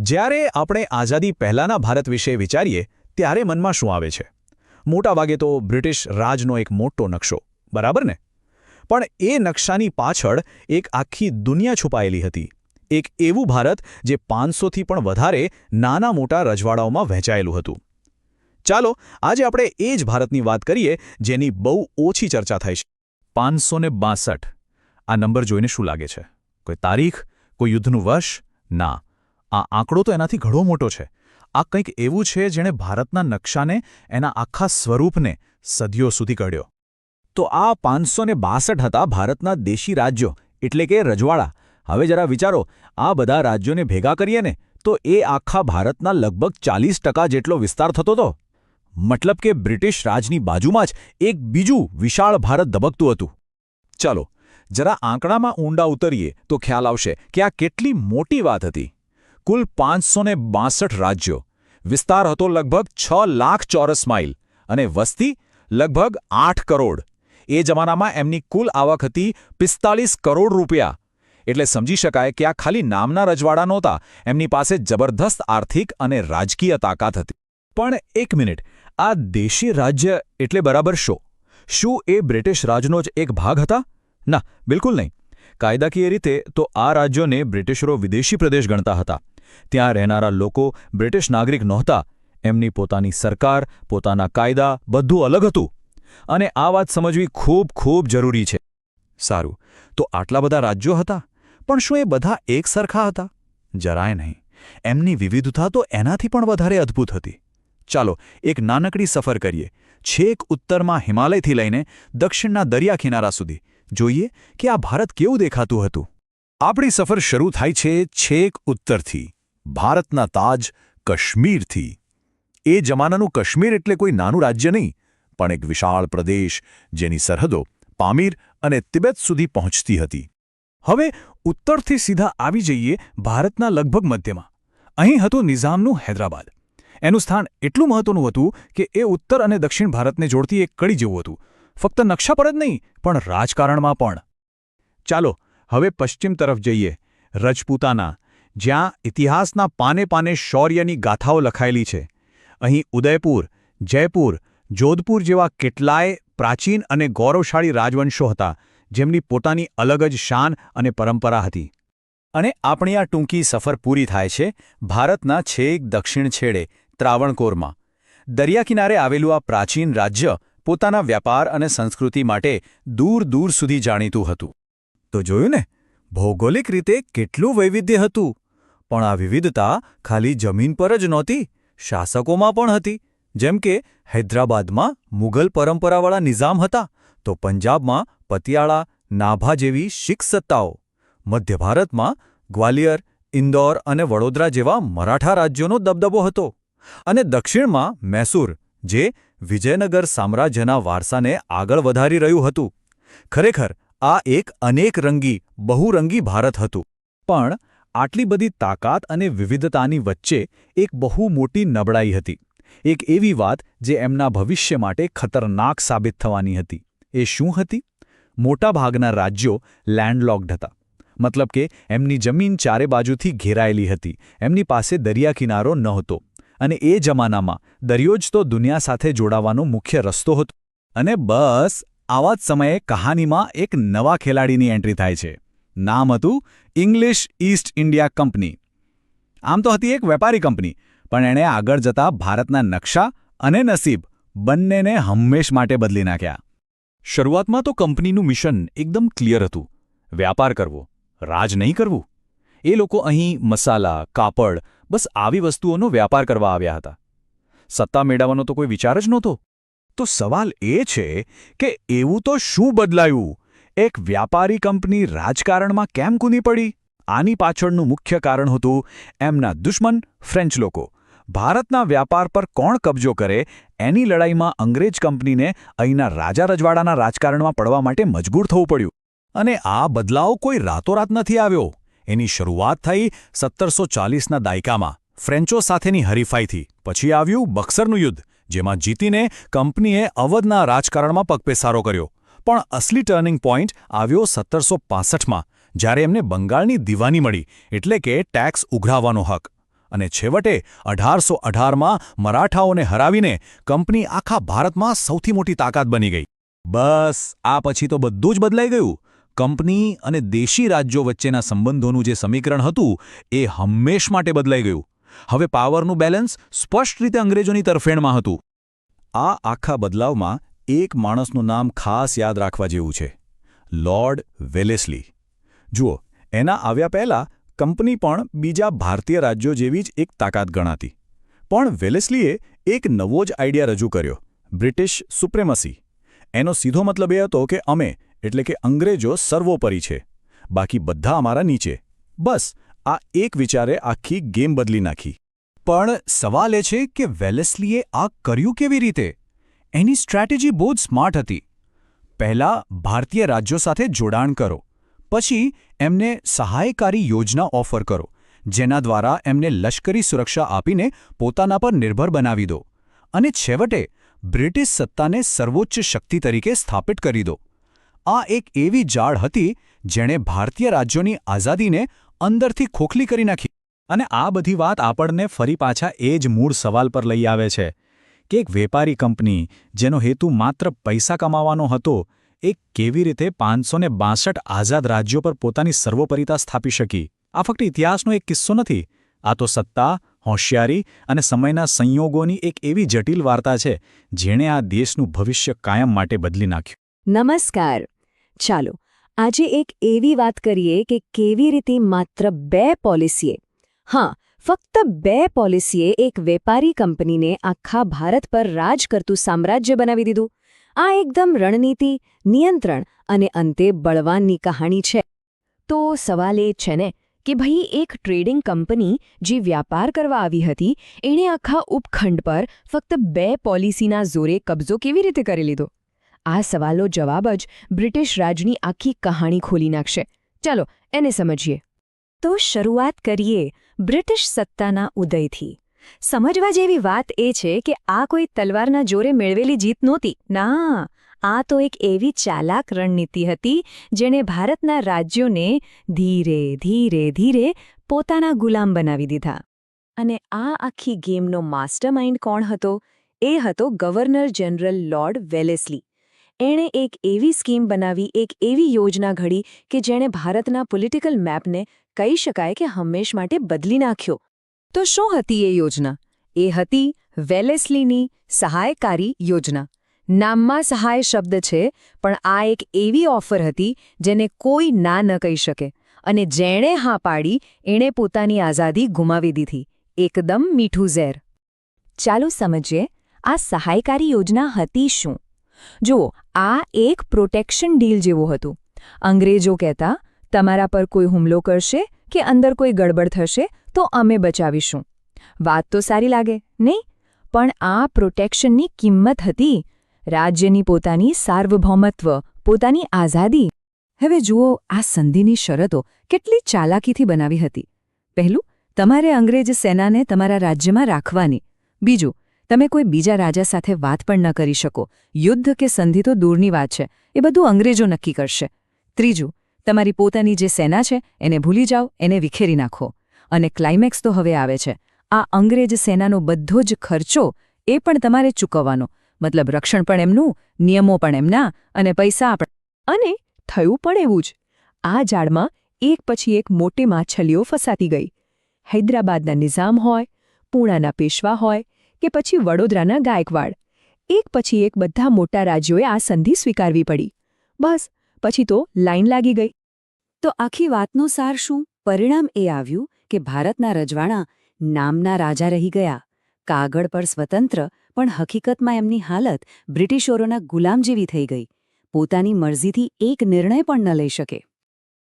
જ્યારે આપણે આઝાદી પહેલાંના ભારત વિશે વિચારીએ, ત્યારે મનમાં શું આવે છે? મોટાભાગે તો બ્રિટિશ રાજનો એક મોટો નકશો, બરાબર ને? પણ એ નકશાની પાછળ એક આખી દુનિયા છુપાયેલી હતી. એક એવું ભારત જે પાંચસોથી પણ વધારે નાના મોટા રજવાડાઓમાં વહેંચાયેલું હતું. ચાલો, આજે આપણે એ જ ભારતની વાત કરીએ, જેની બહુ ઓછી ચર્ચા થાય છે. પાંચસો આ નંબર જોઈને શું લાગે છે? કોઈ તારીખ? કોઈ યુદ્ધનું વર્ષ? ના. આ આંકડો તો એનાથી ઘણો મોટો છે. આ કંઈક એવું છે જેણે ભારતના નકશાને, એના આખા સ્વરૂપને સદીઓ સુધી કઢ્યો. તો આ પાંચસો હતા ભારતના દેશી રાજ્યો, એટલે કે રજવાડા. હવે જરા વિચારો, આ બધા રાજ્યોને ભેગા કરીએ ને, તો એ આખા ભારતના લગભગ ચાલીસ જેટલો વિસ્તાર થતો હતો મતલબ કે બ્રિટિશ રાજની બાજુમાં જ એક બીજું વિશાળ ભારત ધબકતું હતું. ચાલો, જરા આંકડામાં ઊંડા ઉતરીએ તો ખ્યાલ આવશે કે આ કેટલી મોટી વાત હતી. કુલ પાંચસો બાસઠ રાજ્યો. વિસ્તાર હતો લગભગ છ લાખ ચોરસ માઇલ અને વસ્તી લગભગ આઠ કરોડ. એ જમાનામાં એમની કુલ આવક હતી પિસ્તાળીસ કરોડ રૂપિયા. એટલે સમજી શકાય કે આ ખાલી નામના રજવાડા નહોતા, એમની પાસે જબરદસ્ત આર્થિક અને રાજકીય તાકાત હતી. પણ એક મિનિટ, આ દેશી રાજ્ય એટલે બરાબર શો? શું એ બ્રિટિશ રાજનો જ એક ભાગ હતા? ના, બિલકુલ નહીં. કાયદાકીય રીતે તો આ રાજ્યોને બ્રિટિશરો વિદેશી પ્રદેશ ગણતા હતા. ત્યાં રહેનારા લોકો બ્રિટિશ નાગરિક નહોતા. એમની પોતાની સરકાર, પોતાના કાયદા બધું અલગ હતું. અને આ વાત સમજવી ખૂબ ખૂબ જરૂરી છે. સારું, તો આટલા બધા રાજ્યો હતા? પણ શું એ બધા એક સરખા હતા? જરાય નહીં. એમની વિવિધતા તો એનાથી પણ વધારે અદ્ભુત હતી. ચાલો, એક નાનકડી સફર કરીએ. છેક ઉત્તરમાં હિમાલયથી લઈને દક્ષિણના દરિયા કિનારા સુધી. જોઈએ કે આ ભારત કેવું દેખાતું હતું. આપણી સફર શરૂ થાય છે છેક ઉત્તરથી. ભારતના તાજ કાશ્મીરથી. એ જમાનાનું કાશ્મીર એટલે કોઈ નાનું રાજ્ય નહીં, પણ એક વિશાળ પ્રદેશ જેની સરહદો પામીર અને તિબેત સુધી પહોંચતી હતી. હવે ઉત્તરથી સીધા આવી જઈએ ભારતના લગભગ મધ્યમાં. અહીં હતું નિઝામનું હૈદરાબાદ. એનું સ્થાન એટલું મહત્વનું હતું કે એ ઉત્તર અને દક્ષિણ ભારતને જોડતી એક કડી જેવું હતું. ફક્ત નકશા પર જ નહીં, પણ રાજકારણમાં પણ. ચાલો, હવે પશ્ચિમ તરફ જઈએ. રજપૂતાના જ્યાં ઇતિહાસના પાને પાને શૌર્યની ગાથાઓ લખાયેલી છે. અહીં ઉદયપુર, જયપુર, જોધપુર જેવા કેટલાય પ્રાચીન અને ગૌરવશાળી રાજવંશો હતા, જેમની પોતાની અલગ જ શાન અને પરંપરા હતી. અને આપણી આ ટૂંકી સફર પૂરી થાય છે ભારતના છેક દક્ષિણ છેડે, ત્રાવણકોરમાં. દરિયા કિનારે આવેલું આ પ્રાચીન રાજ્ય પોતાના વ્યાપાર અને સંસ્કૃતિ માટે દૂર દૂર સુધી જાણીતું હતું. તો જોયું ને? ભૌગોલિક રીતે કેટલું વૈવિધ્ય હતું? પણ આ વિવિધતા ખાલી જમીન પર જ નહોતી, શાસકોમાં પણ હતી. જેમ કે, હૈદરાબાદમાં મુઘલ પરંપરાવાળા નિઝામ હતા, તો પંજાબમાં પતિયાળા, નાભા જેવી શીખ સત્તાઓ. મધ્ય ભારતમાં ગ્વાલિયર, ઇન્દોર અને વડોદરા જેવા મરાઠા રાજ્યોનો દબદબો હતો. અને દક્ષિણમાં મૈસૂર, જે વિજયનગર સામ્રાજ્યના વારસાને આગળ વધારી રહ્યું હતું. ખરેખર, આ એક અનેકરંગી બહુરંગી ભારત હતું. પણ આટલી બધી તાકાત અને વિવિધતાની વચ્ચે એક બહુ મોટી નબળાઈ હતી. એક એવી વાત જે એમના ભવિષ્ય માટે ખતરનાક સાબિત થવાની હતી. એ શું હતી? મોટાભાગના રાજ્યો લેન્ડલોક્ડ હતા. મતલબ કે એમની જમીન ચારે બાજુથી ઘેરાયેલી હતી. એમની પાસે દરિયા કિનારો નહોતો. અને એ જમાનામાં દરિયો જ તો દુનિયા સાથે જોડાવાનો મુખ્ય રસ્તો હતો. અને બસ, આવા જ સમયે કહાનીમાં એક નવા ખેલાડીની એન્ટ્રી થાય છે. નામ હતું ઇંગ્લિશ ઈસ્ટ ઇન્ડિયા કંપની. આમ તો હતી એક વેપારી કંપની, પણ એણે આગળ જતા ભારતના નકશા અને નસીબ બંનેને હંમેશ માટે બદલી નાખ્યા. શરૂઆતમાં તો કંપનીનું મિશન એકદમ ક્લિયર હતું. વ્યાપાર કરવો, રાજ નહીં કરવું. એ લોકો અહીં મસાલા, કાપડ, બસ આવી વસ્તુઓનો વ્યાપાર કરવા આવ્યા હતા. સત્તા મેળવવાનો તો કોઈ વિચાર જ નહોતો. તો સવાલ એ છે કે એવું તો શું બદલાયું? એક વ્યાપારી કંપની રાજકારણમાં કેમ કૂદી પડી? આની પાછળનું મુખ્ય કારણ હતું એમના દુશ્મન ફ્રેન્ચ લોકો. ભારતના વ્યાપાર પર કોણ કબજો કરે એની લડાઈમાં અંગ્રેજ કંપનીને અહીંના રાજા રજવાડાના રાજકારણમાં પડવા માટે મજબૂર થવું પડ્યું. અને આ બદલાવ કોઈ રાતોરાત નથી આવ્યો. એની શરૂઆત થઈ સત્તરસો ચાલીસના દાયકામાં. ફ્રેન્ચો સાથેની હરીફાઈથી પછી આવ્યું બક્સરનું યુદ્ધ, જેમાં જીતીને કંપનીએ અવધના રાજકારણમાં પગપેસારો કર્યો. પણ અસલી ટર્નિંગ પોઈન્ટ આવ્યો સત્તરસો પાસઠમાં, જ્યારે એમને બંગાળની દિવાની મળી, એટલે કે ટેક્સ ઉઘરાવવાનો હક. અને છેવટે, અઢારસો અઢારમાં મરાઠાઓને હરાવીને કંપની આખા ભારતમાં સૌથી મોટી તાકાત બની ગઈ. બસ, આ પછી તો બધું જ બદલાઈ ગયું. કંપની અને દેશી રાજ્યો વચ્ચેના સંબંધોનું જે સમીકરણ હતું, એ હંમેશ માટે બદલાઈ ગયું. હવે પાવરનું બેલેન્સ સ્પષ્ટ રીતે અંગ્રેજોની તરફેણમાં હતું. આ આખા બદલાવમાં એક માણસનું નામ ખાસ યાદ રાખવા જેવું છે. Lord Wellesley. જુઓ, એના આવ્યા પહેલાં કંપની પણ બીજા ભારતીય રાજ્યો જેવી જ એક તાકાત ગણાતી. પણ વેલેસ્લીએ એક નવો જ આઈડિયા રજૂ કર્યો, બ્રિટિશ સુપ્રેમસી. એનો સીધો મતલબ એ હતો કે અમે, એટલે કે અંગ્રેજો, સર્વોપરી છે. બાકી બધા અમારા નીચે. બસ, આ એક વિચારે આખી ગેમ બદલી નાખી. પણ સવાલ એ છે કે વેલેસ્લીએ આ કર્યું કેવી રીતે? એની સ્ટ્રેટેજી બહુ જ સ્માર્ટ હતી. પહેલાં ભારતીય રાજ્યો સાથે જોડાણ કરો, પછી એમને સહાયકારી યોજના ઓફર કરો, જેના દ્વારા એમને લશ્કરી સુરક્ષા આપીને પોતાના પર નિર્ભર બનાવી દો અને છેવટે બ્રિટિશ સત્તાને સર્વોચ્ચ શક્તિ તરીકે સ્થાપિત કરી દો. આ એક એવી જાળ હતી જેણે ભારતીય રાજ્યોની આઝાદીને અંદરથી ખોખલી કરી નાખી. અને આ બધી વાત આપણને ફરી પાછા એ જ મૂળ સવાલ પર લઈ આવે છે. કે એક વેપારી કંપની જેનો હેતુ માત્ર પૈસા કમાવાનો હતો, એ કેવી રીતે પાંચસો ને બાસઠ આઝાદ રાજ્યો પર પોતાની સર્વોપરિતા સ્થાપી શકી? આ ફક્ત ઇતિહાસનો એક કિસ્સો નથી, આ તો સત્તા, હોશિયારી અને સમયના સંયોગોની એક એવી જટિલ વાર્તા છે, જેણે આ દેશનું ભવિષ્ય કાયમ માટે બદલી નાખ્યું. નમસ્કાર. ચાલો, આજે એક એવી વાત કરીએ કે કેવી રીતે માત્ર બે પોલિસીએ, હા ફક્ત બે પોલિસીએ એક વેપારી કંપનીને આખા ભારત પર રાજ કરતું સામ્રાજ્ય બનાવી દીધું. આ એકદમ રણનીતિ, નિયંત્રણ અને અંતે બળવાનની કહાણી છે. તો સવાલ એ છે ને, કે ભાઈ એક ટ્રેડિંગ કંપની જે વ્યાપાર કરવા આવી હતી, એણે આખા ઉપખંડ પર ફક્ત બે પોલિસીના જોરે કબજો કેવી રીતે કરી લીધો? આ સવાલો જવાબ જ બ્રિટિશ રાજની આખી કહાણી ખોલી નાખશે. ચાલો, એને સમજીએ. તો શરૂઆત કરીએ બ્રિટિશ સત્તાના ઉદયથી. સમજવા જેવી વાત એ છે કે આ કોઈ તલવારના જોરે મેળવેલી જીત નહોતી. ના, આ તો એક એવી ચાલાક રણનીતિ હતી જેણે ભારતના રાજ્યોને ધીરે ધીરે ધીરે પોતાના ગુલામ બનાવી દીધા. અને આ આખી ગેમનો માસ્ટરમાઇન્ડ કોણ હતો? એ હતો ગવર્નર જનરલ લોર્ડ વેલેસ્લી. એણે એક એવી સ્કીમ બનાવી, એક એવી યોજના ઘડી કે જેણે ભારતના પોલિટિકલ મેપને કહી શકાય કે હંમેશ માટે બદલી નાખ્યો. તો શું હતી એ યોજના? એ હતી વેલેસ્લીની સહાયકારી યોજના. નામમાં સહાય શબ્દ છે, પણ આ એક એવી ઓફર હતી જેને કોઈ ના ન કહી શકે. અને જેણે હા પાડી, એણે પોતાની આઝાદી ગુમાવી દીધી. એકદમ મીઠું ઝેર. ચાલો સમજીએ, આ સહાયકારી યોજના હતી શું? જુઓ, આ એક પ્રોટેક્શન ડીલ જેવું હતું. અંગ્રેજો કહેતા તમારા પર કોઈ હુમલો કરશે કે અંદર કોઈ ગડબડ થશે, તો અમે બચાવીશું. વાત તો સારી લાગે, નહીં? પણ આ પ્રોટેક્શનની કિંમત હતી રાજ્યની પોતાની સાર્વભૌમત્વ, પોતાની આઝાદી. હવે જુઓ, આ સંધિની શરતો કેટલી ચાલાકીથી બનાવી હતી. પહેલું, તમારે અંગ્રેજ સેનાને તમારા રાજ્યમાં રાખવાની. બીજું, તમે કોઈ બીજા રાજા સાથે વાત પણ ન કરી શકો. યુદ્ધ કે સંધિ તો દૂરની વાત છે, એ બધું અંગ્રેજો નક્કી કરશે. ત્રીજું તમારી પોતાની જે સેના છે, એને ભૂલી જાઓ, એને વિખેરી નાખો. અને ક્લાઇમેક્સ તો હવે આવે છે. આ અંગ્રેજ સેનાનો બધો જ ખર્ચો એ પણ તમારે ચૂકવવાનો. મતલબ રક્ષણ પણ એમનું, નિયમો પણ એમના, અને પૈસા પણ. અને થયું પણ એવું જ. આ જાળમાં એક પછી એક મોટી માછલીઓ ફસાતી ગઈ. હૈદરાબાદના નિઝામ હોય, પૂણાના પેશવા હોય, કે પછી વડોદરાના ગાયકવાડ. એક પછી એક બધા મોટા રાજ્યોએ આ સંધિ સ્વીકારવી પડી. બસ પછી તો લાઇન લાગી ગઈ. તો આખી વાતનો સાર શું? પરિણામ એ આવ્યું કે ભારતના રજવાણા નામના રાજા રહી ગયા. કાગળ પર સ્વતંત્ર, પણ હકીકતમાં એમની હાલત બ્રિટિશોરોના ગુલામ જેવી થઈ ગઈ. પોતાની મરજીથી એક નિર્ણય પણ ન લઈ શકે.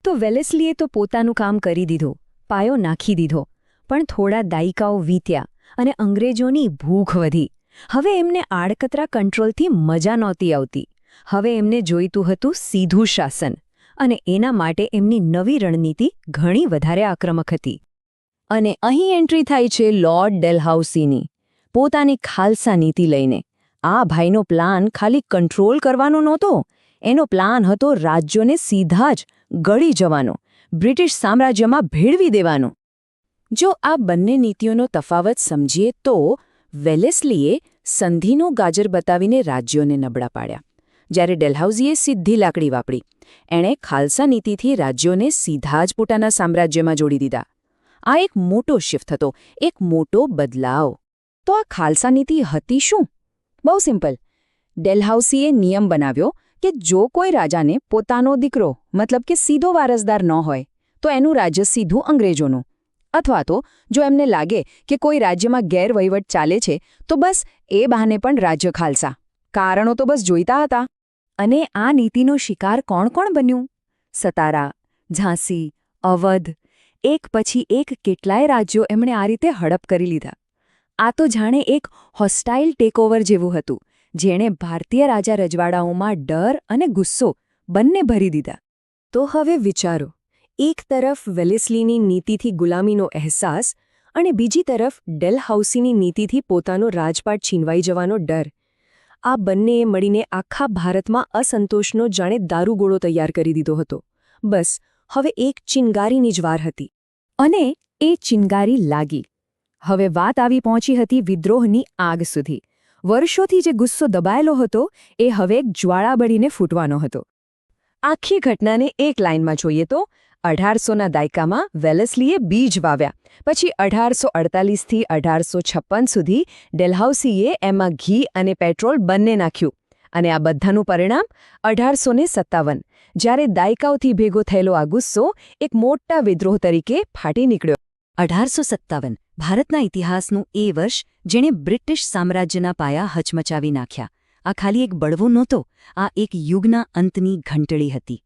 તો વેલેસ્લીએ તો પોતાનું કામ કરી દીધું, પાયો નાખી દીધો, પણ થોડા દાયકાઓ વીત્યા અને અંગ્રેજોની ભૂખ વધી. હવે એમને આડકતરા કંટ્રોલથી મજા નહોતી આવતી. હવે એમને જોઈતું હતું સીધું શાસન અને એના માટે એમની નવી રણનીતિ ઘણી વધારે આક્રમક હતી. અને અહીં એન્ટ્રી થાય છે લોર્ડ ડેલહાઉસીની, પોતાની ખાલસા નીતિ લઈને. આ ભાઈનો પ્લાન ખાલી કંટ્રોલ કરવાનો નહોતો, એનો પ્લાન હતો રાજ્યોને સીધા જ ગળી જવાનો, બ્રિટિશ સામ્રાજ્યમાં ભેળવી દેવાનો. જો આ બંને નીતિઓનો તફાવત સમજીએ તો વેલેસ્લીએ સંધિનું ગાજર બતાવીને રાજ્યોને નબળા પાડ્યા. જ્યારે ડેલહાઉઝીએ સીધી લાકડી વાપરી. એણે ખાલસા નીતિથી રાજ્યોને સીધા જ પોતાના સામ્રાજ્યમાં જોડી દીધા. આ એક મોટો શિફ્ટ હતો, એક મોટો બદલાવ. તો આ ખાલસા નીતિ હતી શું? બહુ સિમ્પલ ડેલહાઉસીએ નિયમ બનાવ્યો કે જો કોઈ રાજાને પોતાનો દીકરો, મતલબ કે સીધો વારસદાર ન હોય, તો એનું રાજ્ય સીધું અંગ્રેજોનું. અથવા તો, જો એમને લાગે કે કોઈ રાજ્યમાં ગેરવહીવટ ચાલે છે, તો બસ એ બહાને પણ રાજ્ય ખાલસા. કારણો તો બસ જોઈતા હતા. અને આ નીતિનો શિકાર કોણ કોણ બન્યું? સતારા, ઝાંસી, અવધ, એક પછી એક કેટલાય રાજ્યો એમણે આ રીતે હડપ કરી લીધા. આ તો જાણે એક હોસ્ટાઇલ ટેકઓવર જેવું હતું, જેણે ભારતીય રાજા રજવાડાઓમાં ડર અને ગુસ્સો બંને ભરી દીધા. તો હવે વિચારો, એક તરફ વેલેસ્લીની નીતિથી ગુલામીનો અહેસાસ અને બીજી તરફ ડેલહાઉસીની નીતિથી પોતાનો રાજપાટ છીનવાઈ જવાનો ડર. આ બંનેએ મળીને આખા ભારતમાં અસંતોષનો જાણે દારૂગોળો તૈયાર કરી દીધો હતો. બસ, હવે એક ચિનગારીની જ વાર હતી. અને એ ચિનગારી લાગી. હવે વાત આવી પહોંચી હતી વિદ્રોહની આગ સુધી. વર્ષોથી જે ગુસ્સો દબાયેલો હતો, એ હવે એક જ્વાળા બળીને ફૂટવાનો હતો. આખી ઘટનાને એક લાઇનમાં જોઈએ તો અઢારસોના દાયકામાં વેલેસ્લીએ બીજ વાવ્યા. પછી અઢારસો અડતાલીસથી અઢારસો છપ્પન સુધી ડેલહાઉસીએ એમાં ઘી અને પેટ્રોલ બંને નાખ્યું. અને આ બધાનું પરિણામ અઢારસો ને સત્તાવન, જ્યારે દાયકાઓથી ભેગો થયેલો આ ગુસ્સો એક મોટા વિદ્રોહ તરીકે ફાટી નીકળ્યો. અઢારસો સત્તાવન ભારતના ઇતિહાસનું એ વર્ષ જેણે બ્રિટિશ સામ્રાજ્યના પાયા હચમચાવી નાખ્યા. આ ખાલી એક બળવો નહોતો, આ એક યુગના અંતની ઘંટડી હતી.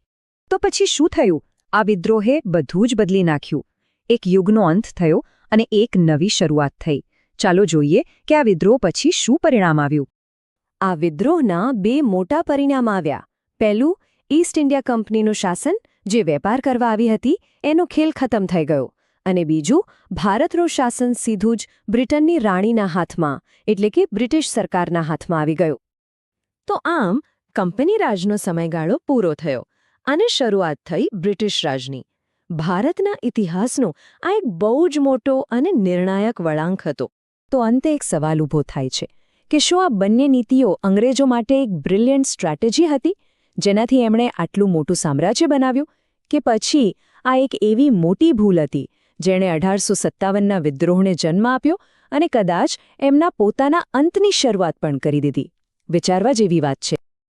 તો પછી શું થયું? આ વિદ્રોહે બધું જ બદલી નાખ્યું. એક યુગનો અંત થયો અને એક નવી શરૂઆત થઈ. ચાલો જોઈએ કે આ વિદ્રોહ પછી શું પરિણામ આવ્યું. આ વિદ્રોહના બે મોટા પરિણામ આવ્યા. પહેલું ઈસ્ટ ઇન્ડિયા કંપનીનું શાસન, જે વેપાર કરવા આવી હતી, એનો ખેલ ખતમ થઈ ગયો. અને બીજું, ભારતનું શાસન સીધું જ બ્રિટનની રાણીના હાથમાં, એટલે કે બ્રિટિશ સરકારના હાથમાં આવી ગયું. તો આમ કંપની રાજનો સમયગાળો પૂરો થયો. અને શરૂઆત થઈ બ્રિટિશ રાજની. ભારતના ઇતિહાસનો આ એક બહુ જ મોટો અને નિર્ણાયક વળાંક હતો. તો અંતે એક સવાલ ઊભો થાય છે કે શું આ બંને નીતિઓ અંગ્રેજો માટે એક બ્રિલિયન્ટ સ્ટ્રેટેજી હતી, જેનાથી એમણે આટલું મોટું સામ્રાજ્ય બનાવ્યું, કે પછી આ એક એવી મોટી ભૂલ હતી, જેણે અઢારસો સત્તાવનના વિદ્રોહને જન્મ આપ્યો અને કદાચ એમના પોતાના અંતની શરૂઆત પણ કરી દીધી? વિચારવા જેવી વાત છે.